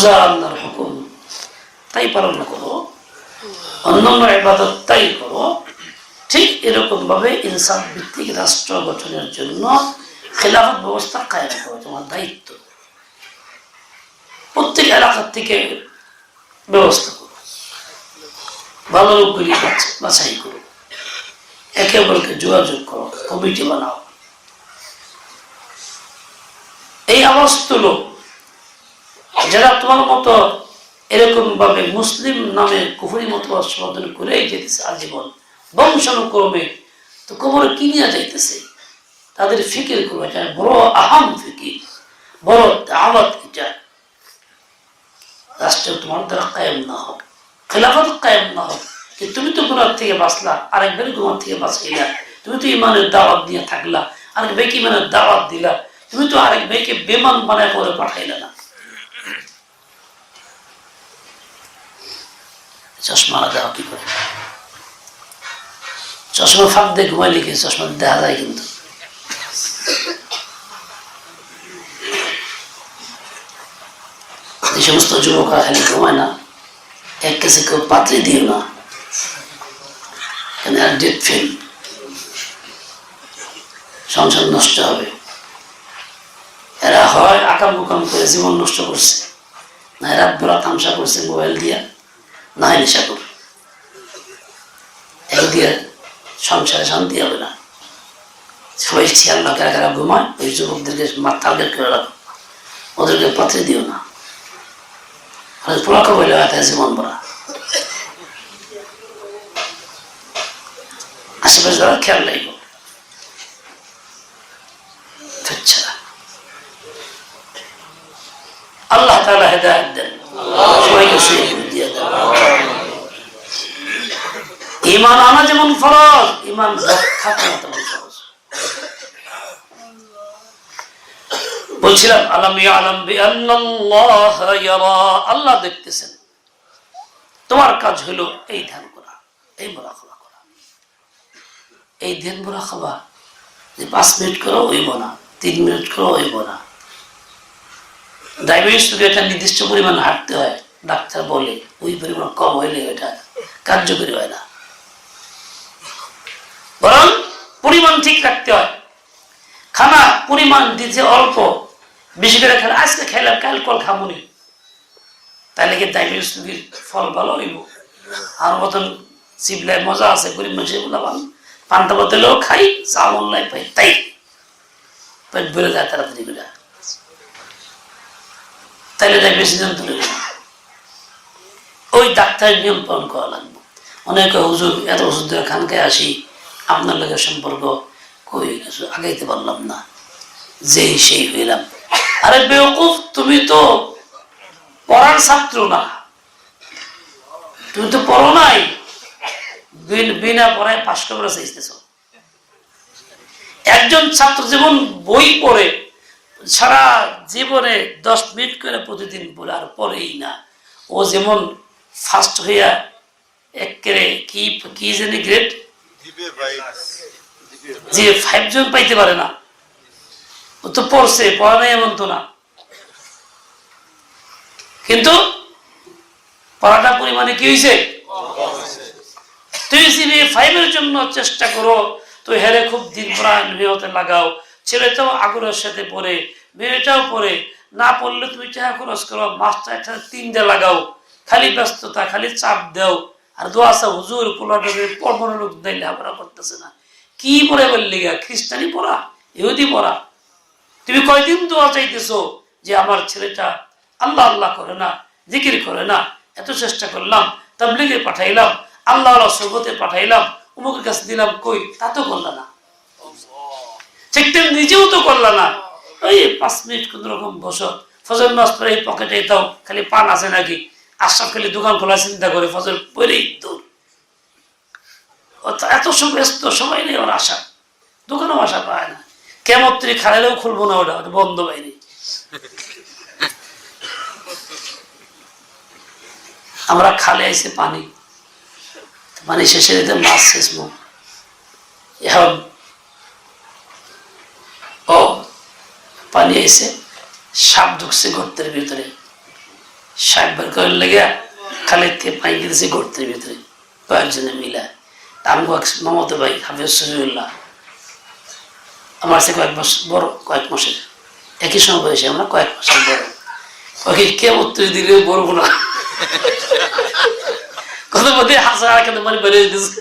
রোজা আল্লাহর হুকুম। তাই পালন করো। অন্যান্য ইবাদত তাই করো। ঠিক এরকম ভাবে ইনসান ভিত্তিক রাষ্ট্র গঠনের জন্য খেলাফত ব্যবস্থা কায়েম করো, তোমার দায়িত্ব। প্রত্যেক এলাকার থেকে ব্যবস্থা করো। ভালো লোকগুলি বাছাই করো। একে অপরকে যোগাযোগ করো, কমিটি বানাও। এই আওয়াজ তুলো যারা তোমার মতো এরকম ভাবে মুসলিম নামে কুফুরি মতো সম্বোধন করেই যেতেছে আজীবন, বংশানুক্রমে, তো কবরে কি নিয়ে যাইতেছে? তাদের ফিকির করো, এটা বড় আহাম ফিকির, বড় দাওয়াত এটা। রাষ্ট্র তোমার দ্বারা কায়েম না হোক, খেলাফত কায়েম না হোক, যে তুমি তো গুণার থেকে বাঁচলা, আরেকবার গুণার থেকে বাঁচাইলা, তুমি তো ইমানের দাওয়াত নিয়ে থাকলা, আরেক ভাইকে ইমানের দাওয়াত দিলা, তুমি তো আরেক ভাইকে বেমান বানায় করে পাঠাইলা না। চশমা দেওয়া কি করে চশমা ফাঁক দিয়ে ঘুমাই লিখে চশমা দেখা যায় কিন্তু। এই সমস্ত যুবকরা খালি ঘুমায় না, এক কেসে কেউ পাত্রে দিও না, কেন আর ডেট ফেল? সংসার নষ্ট হবে। এরা হয় আকাম বুকাম করে জীবন নষ্ট করছে, না রাত বেলা তামসা করছে মোবাইল দিয়া। না হয় নেশা এই দিয়ে সংসারে শান্তি হবে না। সবাই খেয়াল না, কারা কারা ঘুমায়, ওই যুবকদেরকে টার্গেট করে রাখো। ওদেরকে পাত্রে দিও না। পোড়াকে বলে জীবন ভরা? আশেপাশে যারা খেয়াল লাগব ফেচ্ছারা আল্লাহ তাআলা হেদায়েত দেন সবাইকে সুযোগ দিয়ে দেন ইমান আনা যেমন ফরজ, ইমান রক্ষা করা তেমন ফরজ। বলছিলাম, আলম আলম আল্লাহ দেখতেছেন। তোমার কাজ হলো এই ধ্যান করা, এই করা। এই ধ্যান যে পাঁচ মিনিট করো তিন মিনিট করো ডায়াবেটিস একটা নির্দিষ্ট পরিমাণ হাঁটতে হয়, ডাক্তার বলে, ওই পরিমাণ কম হইলে এটা কার্যকরী হয় না। বরং পরিমাণ ঠিক রাখতে হয়। খানা পরিমাণ দিতে অল্প। বেশি করে খেলে, আজকে খেলাম, কাল কল খামুনি। তাহলে কি রোগীর ফল ভালো হইব? আর মতন চিবলায় মজা আছে, গরিব মানুষের বললাম পান্তা বোতলেও খাই চাউল নাই পাই, তাই। পেট ভরে যায় তাড়াতাড়ি করে। তাইলে ডায়াবেটিস নিয়ম তুলে ওই ডাক্তারের নিয়ম পালন করা লাগবে। অনেকে হুজুর, এত ওষুধ দিয়ে খানকায় আসি আপনার লোকের সম্পর্ক কই আগাইতে পারলাম না। যেই সেই হইলাম। আরে বেওকুফ তুমি তো পড়ার ছাত্র না। তুমি তো পড়ো নাই। বিনা পড়ায় পাশ করে চাইতেছ। একজন ছাত্র যেমন বই পড়ে, সারা জীবনে দশ মিনিট করে প্রতিদিন পড়ে আর পড়েই না। ও যেমন ফার্স্ট হইয়া একেরে কি কি জানি গ্রেড যে ফাইভ জন পাইতে পারে না। ও তো পড়ছে, পড়া এমন তো না। কিন্তু পড়াটা পরিমাণে কি হয়েছে যদি ফাইভের জন্য চেষ্টা করো, তো হেরে খুব দিন প্রাণ নিহতে লাগাও। ছেলেটাও আগ্রহের সাথে পড়ে, মেয়েটাও পড়ে। না পড়লে তুমি টাকা খরচ করো, মাস্টার তিনটে লাগাও। খালি ব্যস্ততা, খালি চাপ দাও। আর দোয়া চাও হুজুর পোলাটা পড়ানো লোক দেয় লেখাপড়া করতেছে না। কি পড়ে বললি গা খ্রিস্টানি পড়া? ইহুদি পড়া? তুমি কয়দিন দোয়া চাইতেছো যে আমার ছেলেটা আল্লাহ আল্লাহ করে না, জিকির করে না? এত চেষ্টা করলাম, তাবলিগে পাঠাইলাম, আল্লাহ আল্লাহ সর্বতে পাঠাইলাম, উমুকের কাছে দিলাম, কই? তা তো করলা না। ঠিক নিজেও তো করলা না। ওই পাঁচ মিনিট কোন রকম বসো। ফজর নাচ পরে পকেটে দাও, খালি পান আছে নাকি? আশরাফ খালি দোকান খোলা চিন্তা করে, ফজর পরেই তো। এত ব্যস্ত, সময় নেই ওর আশা দোকানেও আশা পায় না। কেমন তুই খাইলেও খুলবো না ওটা বন্ধ বাইরে আমরা খালে আইসে পানি। পানি শেষে দিতে মাছ শেষ মুখ ও পানি এসে সাপ ঢুকছে গর্তের ভিতরে। সাহেব বের করে লেগে ভিতরে। কয়েকজনে মিলা। ভাই, হাফিজ সহিউল্লাহ আমার সে কয়েক বছর বড়, কয়েক মাসের। একই সময় বয়সে আমরা কয়েক মাসের বড়। ওকে কে উত্তর দিলে বলব না কত মধ্যে হাসা মানে বেড়ে দিতেছে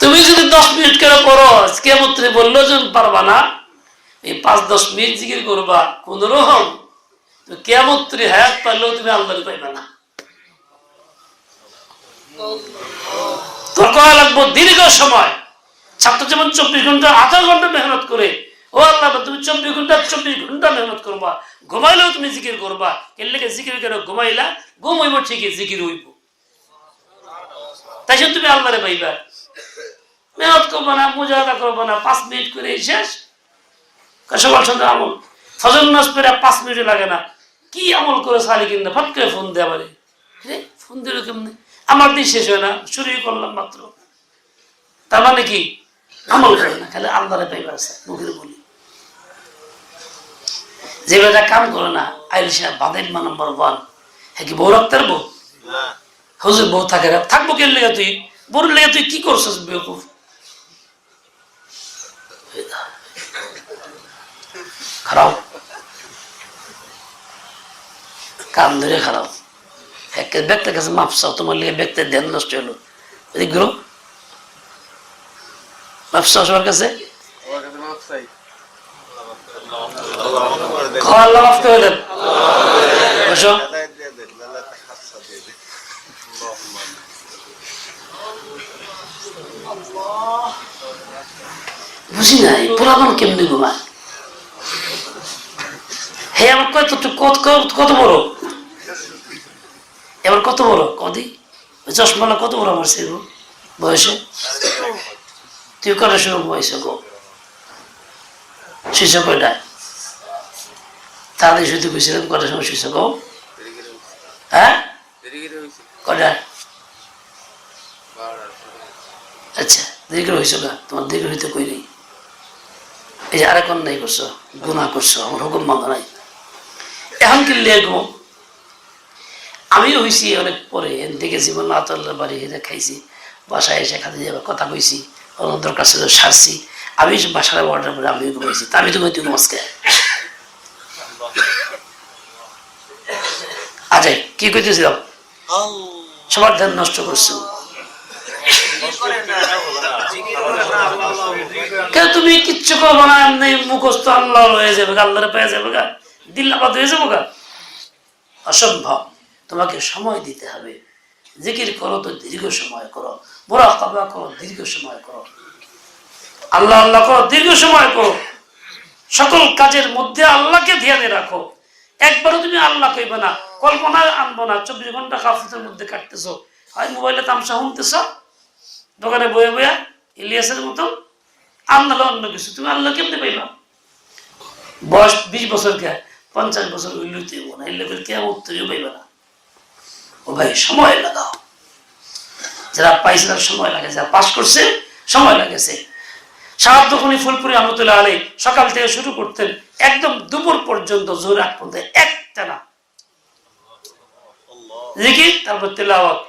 তুমি যদি মিনিট করে পড়ো কে মন্ত্রী বলল যে পারবা না। এই পাঁচ, দশ মিনিট জিকির করবা, কোন রকম। কেমত্রী হায়াত পারলেও তুমি আল্লাহ পাইবা না। তোর লাগবো, দীর্ঘ সময়। ছাত্র যেমন চব্বিশ ঘণ্টা আধা ঘণ্টা মেহনত করে। ও আল্লাহ তুমি চব্বিশ ঘণ্টা চব্বিশ ঘণ্টা মেহনত করবা। ঘুমাইলেও তুমি জিকির করবা। এর লেগে জিকির করে ঘুমাইলা? ঘুমাইব ঠিকই, জিকির হইব। তাই তুমি আল্লাহরে পাইবা। মেহনত করব না মুজাহাদা করব না পাঁচ মিনিট করে শেষ। সকাল সন্ধ্যা আমল। ফজর নাচ পেরে পাঁচ মিনিট লাগে না। কি আমল করে সালি কিনা ফট করে ফোন দেওয়া পারে ফোন দিল কেমনি? আমার দিন শেষ হয় না শুরুই করলাম মাত্র। তার মানে কি? আমল করে না খালি আল্লাহরে পাইবার আছে মুখের বলি। যে বেটা কাম করে না আইল সাহেব বাদের মা নম্বর ওয়ান। হ্যাঁ কি বউ রাখতে পারব হুজুর বউ থাকে থাকব কেন লেগে তুই? বউর লেগে তুই কি করছিস বেকুফ খারাপ। কান ধরে খারাপ। একে ব্যক্তির কাছে মাপ চাও, তোমার লিগে ব্যক্তির ধ্যান নষ্ট হলো। এদিকগুলো মাপ চাও সবার কাছে? বুঝি নাই পুরাতন কেমনি ঘুমায়? হে আমার কত কত কত- কত বড়? এবার কত বড়? কদি? ওই চশমালা কত বড় আমার সে বয়সে? তুই কটার সময় বয়সে গো? শিশু কয়টা তাহলে শুধু কইছিলাম কটার সময় শিশু গো? হ্যাঁ? কটা আচ্ছা দেরি করে হয়েছো গা? তোমার দেরি হইতে কই নেই? এই যে আরেক অন্যায় করছ গুণা করছ আমার হুকুম মানা নাই। এখন কি লেগো আমি হয়েছি অনেক পরে দেখে জীবন আতল্লার বাড়ি হেরে খাইছি বাসায় এসে খাতে যাবে কথা কইছি অনন্তর কাছে তো সারছি। আমি বাসায় অর্ডার করে আমি ঘুমাইছি তা আমি তো তুই ঘুমাসকে আচ্ছা কি কইতেছিলাম? সবার ধ্যান নষ্ট করছ। তুমি কিচ্ছু করব না এমনি মুখস্থ আল্লাহ হয়ে যাবে গা, আল্লাহরে পেয়ে যাবে গা দিল্লাবাদ হয়ে যাব গা। অসম্ভব তোমাকে সময় দিতে হবে। জিকির করো তো দীর্ঘ সময় করো বড় কাবা করো দীর্ঘ সময় করো। আল্লাহ আল্লাহ করো দীর্ঘ সময় করো। সকল কাজের মধ্যে আল্লাহকে ধ্যানে রাখো। একবারও তুমি আল্লাহ কইবে না কল্পনা আনব না চব্বিশ ঘণ্টা কাফিতের মধ্যে কাটতেছো। হয় মোবাইলে তামসা শুনতেছ? দোকানে বয়ে বয়া ইলিয়াসের মতো আল্লাহ অন্য কিছু তুমি আল্লাহ কেমনে বয়স বিশ বছর কে? পঞ্চাশ বছর হইলেও তুই না কে? না। ও ভাই, সময় লাগাও। যারা পাইছে তার সময় লাগে, যারা পাশ করছে, সময় লাগেছে। যখনই ফুলপুরি আলী সকাল থেকে শুরু করতেন, একদম দুপুর পর্যন্ত, জোর আগ পর্যন্ত একটা না জিকির তারপর তেলাওয়াত।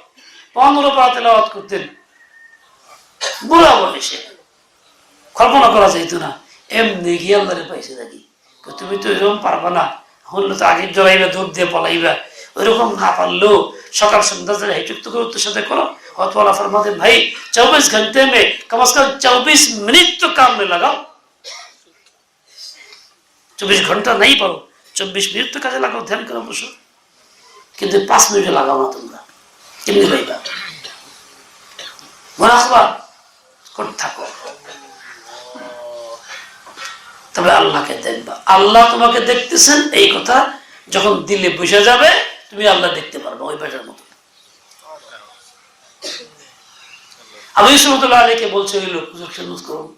পনেরো পা তেলাওয়াত করতেন। বুড়া বয়সে। কল্পনা করা যাইতো না এমনি গিয়ে আল্লাহরে পাইছে দেখি তুমি তো এরকম পারবা না হলে তো আগে জড়াইবা দৌড় দিয়ে পলাইবা ওইরকম না পারলেও সকাল সন্ধ্যা যারা হেঁটুক্ত করে তোর সাথে করো অথবা ফরমাতে ভাই चौबीस घंटे में कम से कम चौबीस मिनट तो काम में लगाओ চব্বিশ ঘন্টা নাই পারো চব্বিশ মিনিট তো কাজে লাগাও ধ্যান করে বসো কিন্তু পাঁচ মিনিটে লাগাও না তোমরা কেমনি পাইবা মনে আসবা করতে থাকো তবে আল্লাহকে দেখবা। আল্লাহ তোমাকে দেখতেছেন এই কথা যখন দিলে বুঝে যাবে তুমি আল্লাহ দেখতে পারবে ওই বেটার মতো। আবু আলীকে বলছে ওই লোক করুন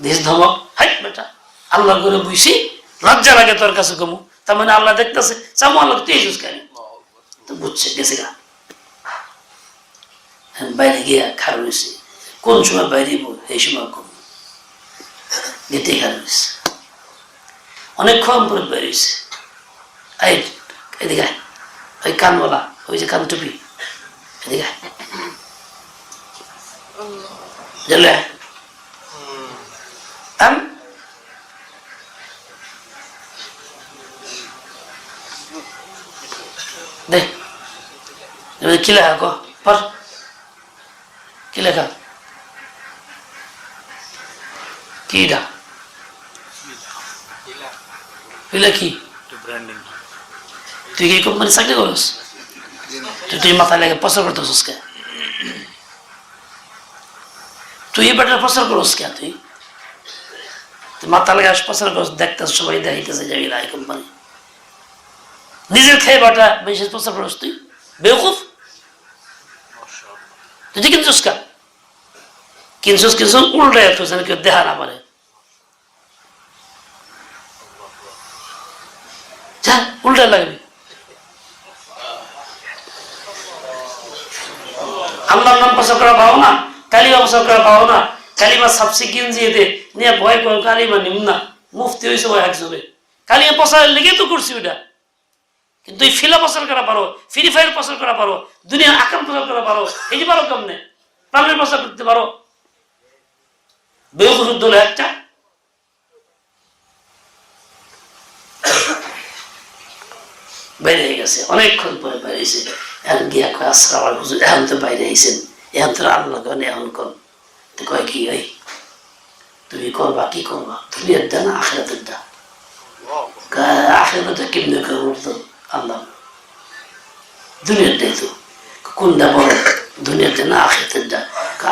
দেশ ধমক হাই বেটা আল্লাহ করে বুঝি লজ্জা লাগে তোর কাছে কমু তার মানে আল্লাহ দেখতেছে চামু আল্লাহ তুই তো বুঝছে গেছে গা। হ্যাঁ, বাইরে গিয়া খারাপ হয়েছে কোন সময় বাইরে এই সময় কম গেটে এখানে রয়েছে অনেকক্ষণ পরে বেরিয়েছে এই, এদিকে। ওই কানওয়ালা, ওই যে কান টুপি এদিকে। জলে। আম? দে। কি লেখা কো? কি লেখা? কি এটা এগুলা কি তুই কি কোম্পানি চাকরি করস তুই মাথায় লাগে প্রচার করতেছিস কে তুই বেটার প্রচার করস কে তুই মাথা লাগে প্রচার করস দেখতেছ সবাই দেখাইতেছে যে এগুলা এই কোম্পানি নিজের খেয়ে বাটা বেশি প্রচার করস তুই বেউকুফ তুই কিনছিস কা কিনছিস কিনছিস উল্টে তুই কেউ দেখা না পারে যা উল্টা লাগবে। আল্লাহর নাম প্রচার করা পাও না, কালিমা প্রচার করা পাও না। কালিমা সাবসি গিঞ্জিয়ে দে নিয়ে ভয় করো, কালিমা নিম না। মুফতি হয়েছে ওই একজনে। কালিমা প্রচারের লেগে তো করছি ওইটা। কিন্তু এই ফিলা প্রচার করা পারো, ফ্রি ফায়ার প্রচার করা পারো, দুনিয়ার আকাম প্রচার করা পারো, এই যে পারো কেমনে? প্রাণের প্রচার করতে পারো। বেউকুফুর দল একটা। বাইরে গেছে অনেকক্ষণ পরে বাইরেছে এখন গিয়া কয় আসসালাম আলাইকুম হুজুর, এখন তো বাইরে আইছেন। এখন তো আল্লাহ কন এখন কন তো কয় কি ওই তুমি করবা কি করবা? দুনিয়ার দেন আখেরাতের দা? আখেরাতে কেমনে করব তো আল্লাহ দুনিয়ার তো। কোনটা বড়? দুনিয়ার দেন আখেরাতের দা?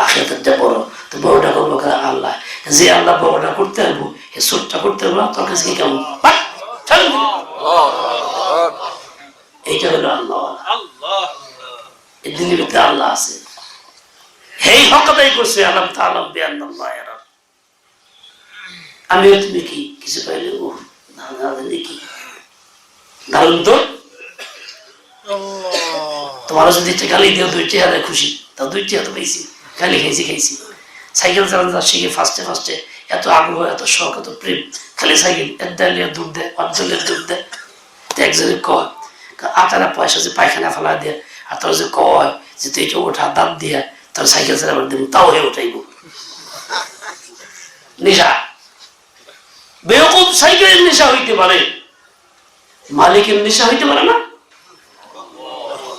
আখেরাতের দা বড়। তো বড়টা করব কারা আল্লাহ। যে আল্লাহ বড়টা করতে পারব এ ছোটটা করতে পারব না তোর কাছে কি কেমন। এইটা হলো আল্লাহ। এই দিনের ভিতরে আল্লাহ আছে। এই হকতাই করছে আলাম তালাম বেআল্লাহ এরা আমিও তুমি কি কিছু পাইলে? ও না না কি দারুণ তো তোমারও যদি গালি দিও দুইটি হাতে খুশি। তা দুইটি হাতে পাইছি। গালি খাইছি খাইছি। সাইকেল চালানো শিখে ফার্স্টে ফার্স্টে এত আগ্রহ এত শখ এত প্রেম। খালি সাইকেল এক ডালিয়া দুধ দেয় অঞ্চলের দুধ দেয় তো একজনে কয় আটারা পয়সা যে পায়খানা ফেলা দিয়ে আর তোর যে কয় যে তুই এটা ওঠা দাঁত দিয়ে তোর সাইকেল চালাবার দিব তাও হয়ে ওঠাইব নেশা। বেরকম সাইকেলের নেশা হইতে পারে। মালিকের নেশা হইতে পারে না?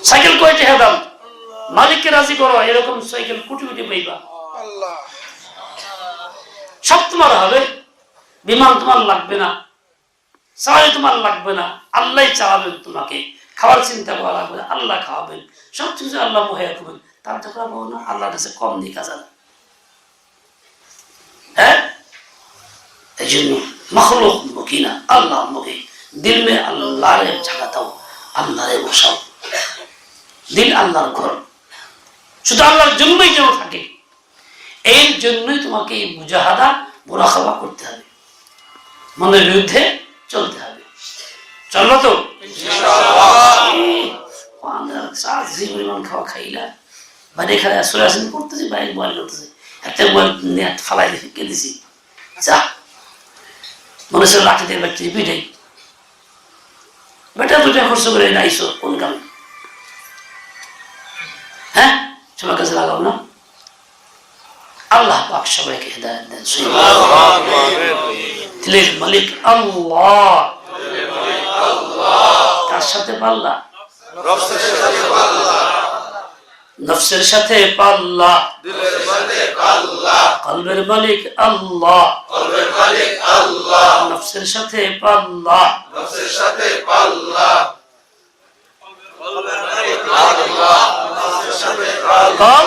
সাইকেল কয়টা হ্যাঁ দাম? মালিককে রাজি করো এরকম সাইকেল কুটি কুটি পাইবা। সব তোমার হবে। বিমান তোমার লাগবে না। সারাই তোমার লাগবে না। আল্লাহ চালাবেন তোমাকে। খাওয়ার চিন্তা করা লাগবে আল্লাহ খাওয়াবেন। সব কিছু আল্লাহ মহিয়া করবেন তার তো করা না আল্লাহর কাছে কম দিই কাজা হ্যাঁ? এই জন্য মখলুক মুখী না আল্লাহ মুখী দিল মে আল্লাহ রে জায়গা দাও আল্লাহ রে বসাও। দিল আল্লাহর ঘর। শুধু আল্লাহর জন্যই যেন থাকে। এর জন্যই তোমাকে এই মুজাহাদা, মোরাকাবা করতে হবে। মনের বিরুদ্ধে চলতে হবে। চলো তো। পরিমাণ খাওয়া খাইলা বাইরে খেলা আসলে করতেছি বাইরে মোবাইল করতেছি একটা মোবাইল নেট ফালাই দিয়ে ফেঁকে দিছি যা লাঠি দিয়ে ব্যক্তি পিঠাই বেটা দুটা খরচ করে আইসো কোন কামে হ্যাঁ সবার কাছে লাগাও না আল্লাহ পাক সবাইকে হেদায়ত দেন। মালিক আল্লাহ। তার সাথে পাল্লা। নফসের সাথে পাল্লা। কলবের মালিক আল্লাহ। নফসের সাথে পাল্লা। কল?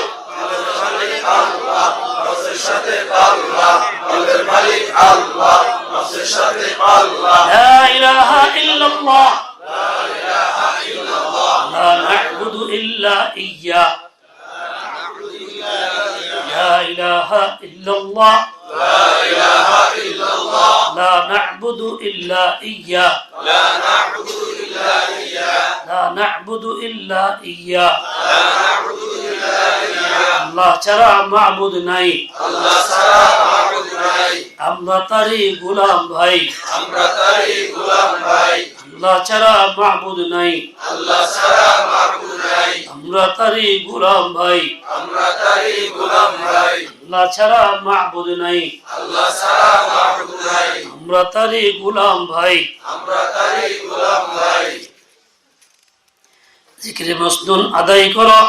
لا إله إلا الله لا نعبد إلا إياه لا إله إلا الله لا نعبد إلا إياه لا نعبد إلا إياه আল্লাহ ছাড়া মাবুদ নাই আমরা তারি গোলাম ভাই আমরা তারি গোলাম ভাই আল্লাহ ছাড়া মাহবুদ নাই। আল্লাহ ছাড়া মাহবুদ নাই। আমরা তারি গোলাম ভাই। আমরা তারি গোলাম ভাই। আল্লাহ ছাড়া মাহবুদ নাই। আল্লাহ ছাড়া মাহবুদ নাই। আমরা তারি গোলাম ভাই। আমরা তারি গোলাম ভাই। জিকিরে মসনুন আদায় করো।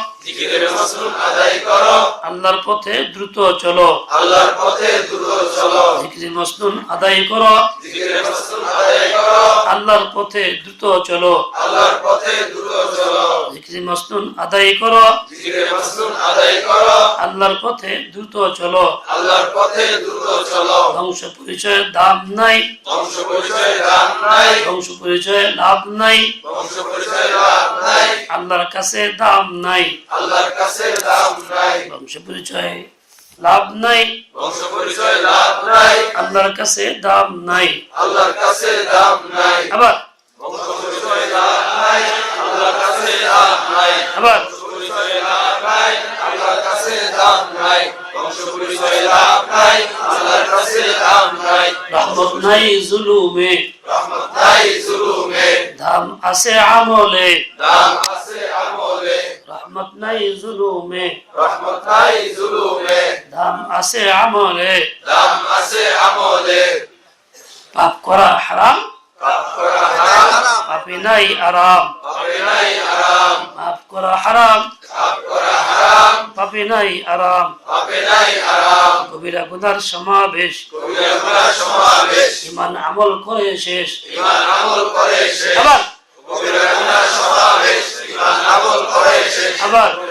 আল্লাহর পথে দ্রুত চলো। আল্লাহর পথে দ্রুত চলো। জিকিরে মসনুন আদায় করো। জিকিরের মাসুল আদায় করো। আল্লাহর পথে দ্রুত চলো। আল্লাহর পথে দ্রুত চলো। জিকিরে মসনুন আদায় করো। জিকিরের মাসুল আদায় করো। আল্লাহর পথে দ্রুত চলো। আল্লাহর পথে দ্রুত চলো। ধ্বংস পরিচয়ের দাম নাই। বংশ পরিচয় দাম নাই। ধ্বংস পরিচয়ে লাভ নাই। বংশ পরিচয় লাভ নাই। আল্লাহর কাছে দাম নাই। আল্লাহর কাছে দাম নাই। বংশ পরিচয় লাভ নাই। বংশ পরিচয় লাভ নাই। আল্লাহর কাছে দাম নাই। আল্লাহর কাছে দাম নাই। আবার বংশ পরিচয় লাভ নাই। আল্লাহর কাছে দাম নাই। আবার বংশ পরিচয় লাভ নাই। আল্লাহর কাছে দাম নাই। বংশ পরিচয় লাভ নাই আল্লাহর কাছে দাম নাই রহমত নাই জুলুমে। রহমত নাই জুলুমে দাম আছে আমলে। দাম আছে আমলে রহমত নাই জুলুমে। রহমত নাই জুলুমে দাম আছে আমলে। দাম আছে আমলে পাপ করা হারাম পাপ করা হারাম। পাপে নাই আরাম। পাপে নাই আরাম। পাপ করা হারাম। পাপে নাই আরাম। পাপে নাই আরাম। কবিরা গুনার সমাবেশ। কবিরা গুনার সমাবেশ। ঈমান আমল করে শেষ। ঈমান আমল করে শেষ। আবার। কবিরা গুনার সমাবেশ। ঈমান আমল করে শেষ। আবার।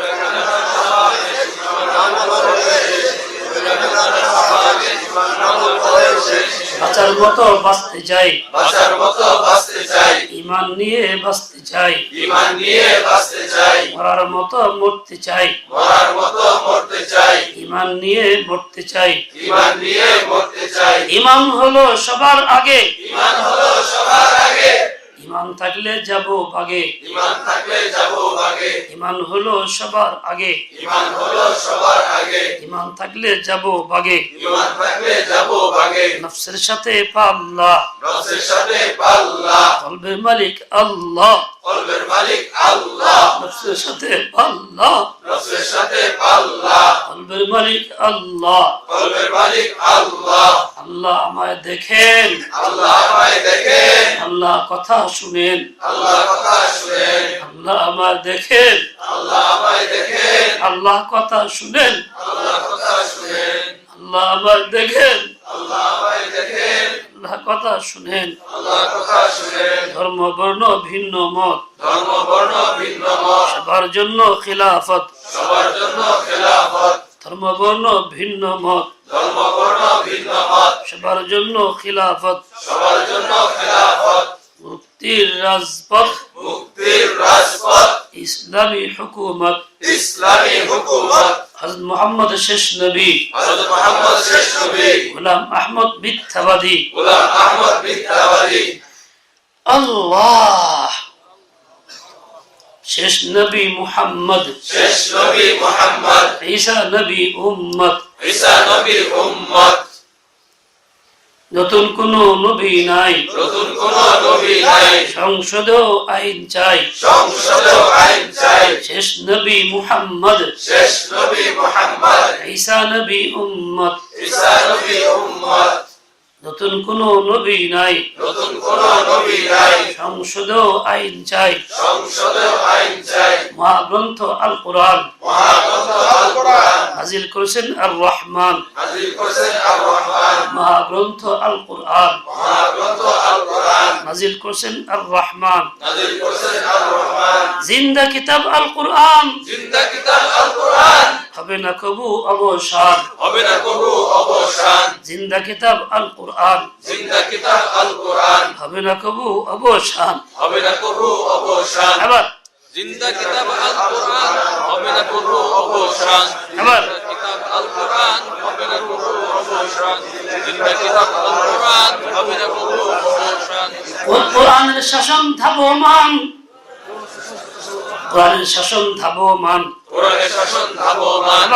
বাঁচার মতো বাঁচতে চাই। বাসার মতো বাঁচতে চাই। ইমান নিয়ে বাঁচতে চাই। ইমান নিয়ে বাঁচতে চাই। মরার মতো মরতে চাই। মরার মতো মরতে চাই। ইমান নিয়ে মরতে চাই। ইমান নিয়ে মরতে চাই। ইমান হলো সবার আগে। ইমান হলো সবার আগে। ইমান থাকলে যাব বাগে। ইমান থাকলে যাব আগে ইমান হলো সবার আগে। ইমান হলো সবার আগে। ইমান থাকলে যাব বাগে। ইমান থাকলে যাব আগে নফসের সাথে পাল্লা। নফসের সাথে পাল্লা। কলবের মালিক আল্লাহ। কলবের মালিক আল্লাহ। নফসের সাথে পাল্লা। নফসের সাথে পাল্লা। কলবের মালিক আল্লাহ। কলবের মালিক আল্লাহ। আল্লাহ আমায় দেখেন। আল্লাহ আমায় দেখেন। আল্লাহ কথা শুনেন। আল্লাহ কথা শুনেন। আল্লাহ আমায় দেখেন। আল্লাহ আমায় দেখেন। আল্লাহ কথা শুনেন। আল্লাহ কথা শুনেন। আল্লাহ আমায় দেখেন। আল্লাহ আমায় দেখেন। আল্লাহ কথা শুনেন। আল্লাহ কথা শুনেন। ধর্ম বর্ণ ভিন্ন মত। ধর্ম বর্ণ ভিন্ন মত। সবার জন্য খিলাফত। সবার জন্য খেলাফত। ধর্ম বর্ণ ভিন্ন মত। ধর্ম বর্ণ ভিন্ন মত। সবার জন্য খিলাফত। সবার জন্য খেলাফত। মুক্তির রাজপথ মুক্তির রাজপথ ইসলামী হুকুমত ইসলামী হুকুমত হজরত মোহাম্মদ শেষ নবী হযরত মুহাম্মদ শেষ নবী গোলাম আহমদ মিথ্যাবাদী গোলাম আহমদ মিথ্যাবাদী আল্লাহ শেষ নবী মুহাম্মদ শেষ নবী মুহাম্মদ ঈসা নবী উম্মত ঈসা নবীর উম্মত নতুন কোন নবী নাই। নতুন কোন নবী নাই। সংসদেও আইন চাই। সংসদে আইন চাই। শেষ নবী মুহাম্মদ। শেষ নবী মুহাম্মদ। ঈসা নবী উম্মত। ঈসা নবী উম্মত। নতুন কোন নবী নাই। নতুন কোন নবী নাই। সংসদেও আইন চাই। সংসদে আইন চাই। মহাগ্রন্থ আল কোরআন মহাগ্রন্থ আল কোরআন নাজিল করেছেন আর রহমান নাযিল করেছেন আর রহমান মহাগ্রন্থ আল কোরআন মহাগ্রন্থ আল কোরআন নাজিল করেছেন আর রহমান নাযিল করেছেন আর রহমান জিন্দা কিতাব আল কোরআন জিন্দা কিতাব আল কোরআন হবে না কবু অবসান। হবে না কবু অবসান। জিন্দা কিতাব আল কোরআন। জিন্দা কিতাব আল কোরআন। হবে না কবু অবসান। হবে না কবু অবসান। আবার জিন্দা কিতাব আল কোরআন হবে না কবু অবসান। আবার কিতাব আল কোরআন হবে না কবু অবসান। জিন্দা কিতাব আল কোরআন হবে না কবু অবসান। কোরআনের শাসন ধাবমান। কোরআনের শাসন ধাবমান। কোরআনের শাসন ধাবমান।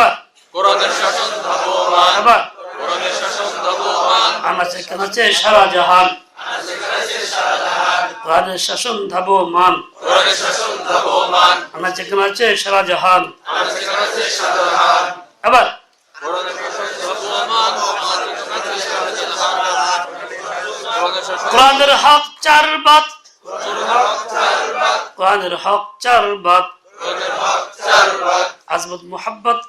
কোরআনের শাসন ধাবমান। কোরআনের শাসন ধাবমান। আনাচে কানাচে সারা জাহান রাজের শাসন ধাবমান। কোরআনের শাসন ধাবমান। আনাচে কানাচে সারা জাহান আনাচে কানাচে সারা জাহান আবার। কোরআনের কোরআনের কোরআনের হক চার বাত চারবার কোরআনের হক চার বাত কোরআনের হক চারবার আজমত মোহাব্বত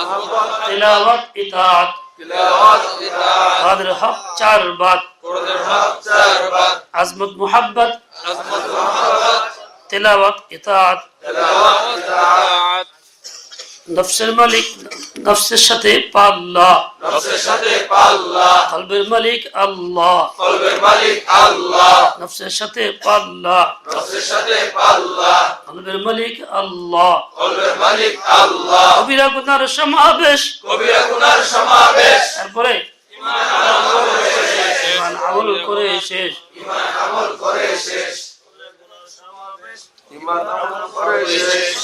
আজমত তিলাওয়াত ইতাআত তিলাওয়াত ইতাআত কোরআনের হক চার বাত কোরআনের হক চারবার আজমত মোহাব্বত আজমত মুহাম্মদ তিলাওয়াত ইতাআত তিলাওয়াত ইতাআত নফসের মালিক নফসের সাথে পাল্লাহ নফসের সাথে পাল্লা কলবের মালিক আল্লাহ। কলবের মালিক আল্লাহ। নফসের সাথে পাল্লাহ নফসের সাথে পাল্লা কলবের মালিক আল্লাহ। কলবের মালিক আল্লাহ। কবিরা গুনার সমাবেশ। কবিরা গুনার সমাবেশ। তারপরে ইমান আমল করে শেষ। ইমান আমল করে শেষ। ইমান আমল করে শেষ। ইমান আমল করে শেষ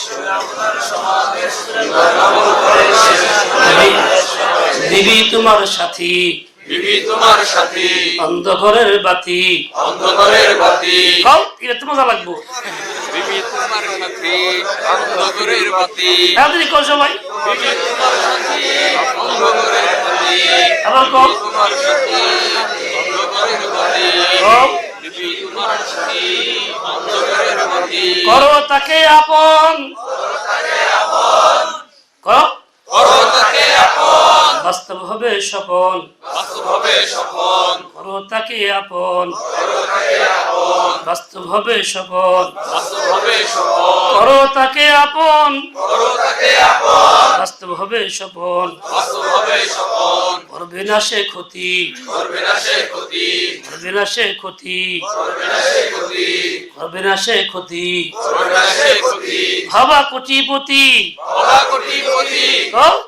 বিবি তোমার সাথী। বিবি তোমার সাথী। অন্ধকারের বাতি। অন্ধকারের বাতি। এটা তো মজা লাগবো। বিবি তোমার সাথী। অন্ধকারের বাতি। তাড়াতাড়ি কও সবাই। বিবি তোমার সাথী। অন্ধকারের বাতি। আবার কও তোমার সাথী। অন্ধকারের বাতি। কও করো তাকে আপন। করো। বাস্তব হবে সফল। করো তাকে আপন। বাস্তব হবে সফল। করো তাকে আপন। বাস্তব হবে সফল। করবে না সে ক্ষতি। করবে না সে ক্ষতি। করবে না সে ক্ষতি। করবে না সে ক্ষতি। হবা কোটিপতি। অবা কোটিপতি।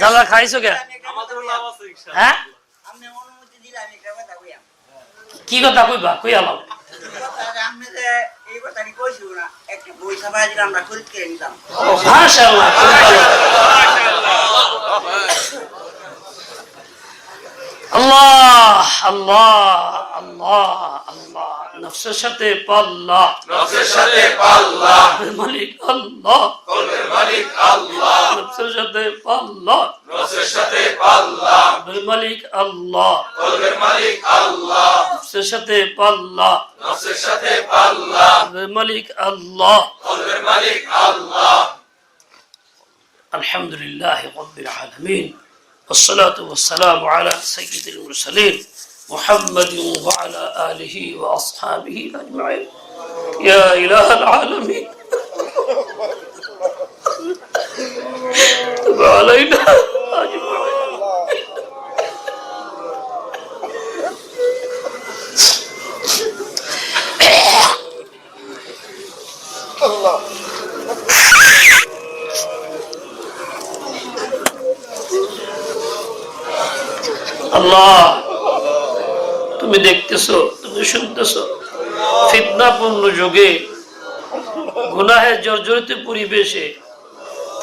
যারা খাইছো কে? হ্যাঁ? কি কথা কইবা? কই আলাম আপনি الله الله الله الله. نفس شتي بالله نفس شتي بالله الملك الله. قل ملك الله. نفس شتي بالله نفس شتي بالله الملك الله. قل الملك الله. نفس شتي بالله نفس شتي بالله الملك الله. قل الملك الله. الحمد لله رب العالمين. والصلاة والسلام على سيد المرسلين محمد وعلى آله وأصحابه أجمعين. يا إله العالمين. تب علينا. আল্লাহ, তুমি দেখতেছো, তুমি শুনতেছো। ফিতনাপূর্ণ যুগে, গুনাহের জর্জরিত পরিবেশে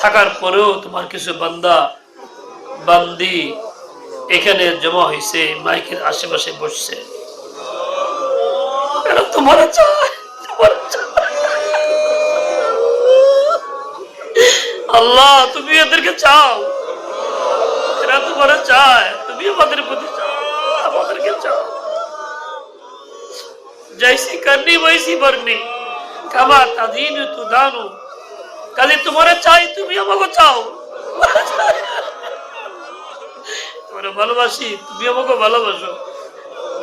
থাকার পরেও তোমার কিছু বান্দা, বান্দি এখানে জমা হয়েছে মাইকের আশেপাশে বসছে। তোমার আল্লাহ, তুমি এদেরকে চাও। এরা তোমার চায়। ভালোবাসি, তুমি আমাকে ভালোবাসো।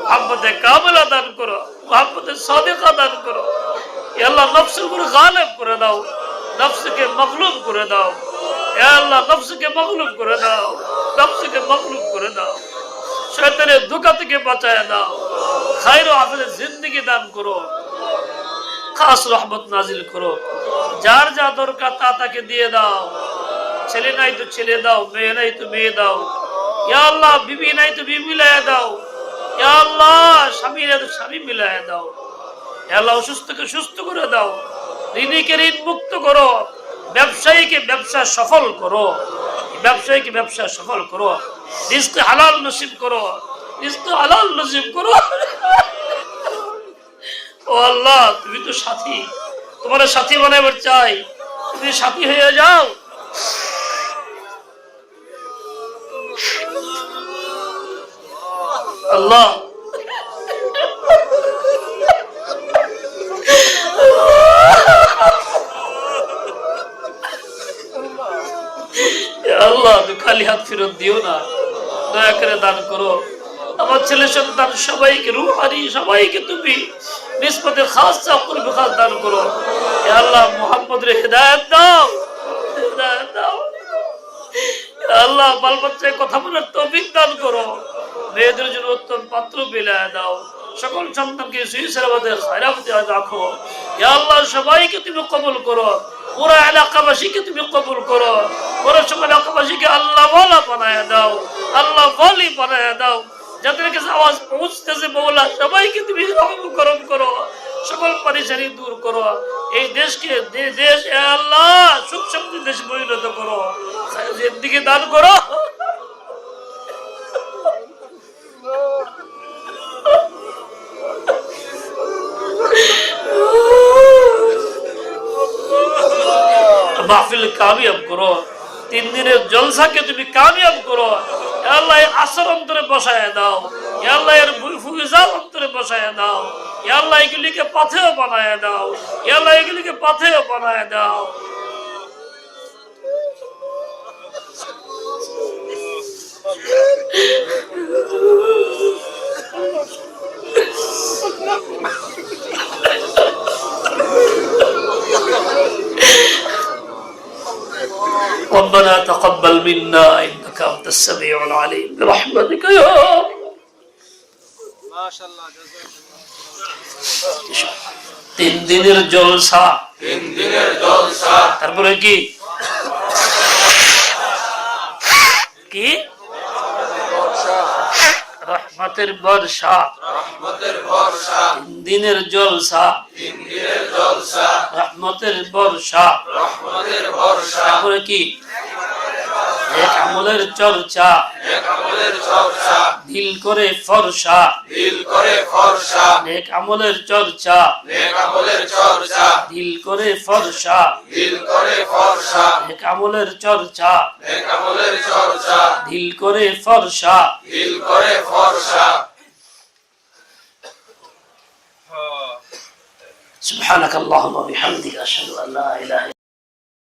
মহাব্বতে কামলা দান করো, মহাব্বতে সাদেকা দান করো। এল্লা নফসের উপরে করে দাও, নফসকে মকলুম করে দাও। এল্লা নফসকে মকলুম করে দাও। নফসকে মখলুব করে দাও শয়তানের ধোকা থেকে বাঁচায় দাও খায়র আফেলের জিন্দগি দান করো। খাস রহমত নাজিল করো। যার যা দরকার তা তাকে দিয়ে দাও। ছেলে নাই তো ছেলে দাও, মেয়ে নাই তো মেয়ে দাও। ইয়া আল্লাহ, বিবি নাই তো বিবি মিলাইয়া দাও। ইয়া আল্লাহ, স্বামী নাই তো স্বামী মিলাইয়া দাও। আল্লাহ, অসুস্থকে সুস্থ করে দাও। ঋণীকে ঋণ মুক্ত করো। ব্যবসায়ীকে ব্যবসা সফল করো। ব্যবসায়ীকে ব্যবসা সফল করো। রিস্ক হালাল নসিব করো। রিস্ক হালাল নসিব করো। ও আল্লাহ, তুমি তো সাথী। তোমার সাথী বানাবার চাই। তুমি সাথী হয়ে যাও। আল্লাহ এ আল্লাহ তুমি খালি হাত ফেরত দিও না। দয়া করে দান করো। আমার ছেলে সন্তান সবাইকে, রুহানি সবাইকে তুমি নিষ্পতে খাস করবে খাস দান করো। এ আল্লাহ, মোহাম্মদের হেদায়ত দাও। হেদায়ত দাও। আল্লাহ বাল বাচ্চায় কথা বলার তৌফিক দান করো। মেয়েদের জন্য উত্তম পাত্র বিলায় দাও। সকল সন্তানকে সুইসের মধ্যে খারাপতে রাখো। ইয়া আল্লাহ, সবাইকে তুমি কবুল করো। পুরা এলাকাবাসীকে তুমি কবুল করো। পুরো সকল এলাকাবাসীকে আল্লাহ বলা বানায় দাও, আল্লাহ বলি বানায় দাও। যাদের কাছে আওয়াজ পৌঁছতেছে বৌলা সবাইকে তুমি রহমকরণ করো, সকল পরিচারি দূর করো। এই দেশকে দেশ আল্লাহ, সুখ সমৃদ্ধ দেশ পরিণত করো। দিকে দান করো। মাহফিল কামিয়াব করো। তিন দিনের জলসাকে তুমি কামিয়াব করো। আল্লাহ আসর অন্তরে বসায় দাও। আল্লাহ, এর ফুজাল অন্তরে বসায় দাও। আল্লাহ, এগুলিকে পাথেও বানায় দাও। আল্লাহ, এগুলিকে পাথেও বানায় দাও। تقبل منا انك انت السميع العليم برحمتك يا رب তিন দিনের জলসা তিন দিনের জলসা তারপরে কি কি রহমতের বর্ষা রহমতের বর্ষা তিন দিনের জলসা তিন দিনের জলসা রহমতের বর্ষা রহমতের বর্ষা তারপরে কি এক আমলের চর্চা এক আমলের চর্চা দিল করে ফর্সা দিল করে ফর্সা এক আমলের চর্চা নেক আমলের চর্চা দিল করে ফর্সা দিল করে ফর্সা এক আমলের চর্চা নেক আমলের চর্চা দিল করে ফর্সা দিল করে ফর্সা سبحانك اللهم وبحمدك أشهد أن لا إله إلا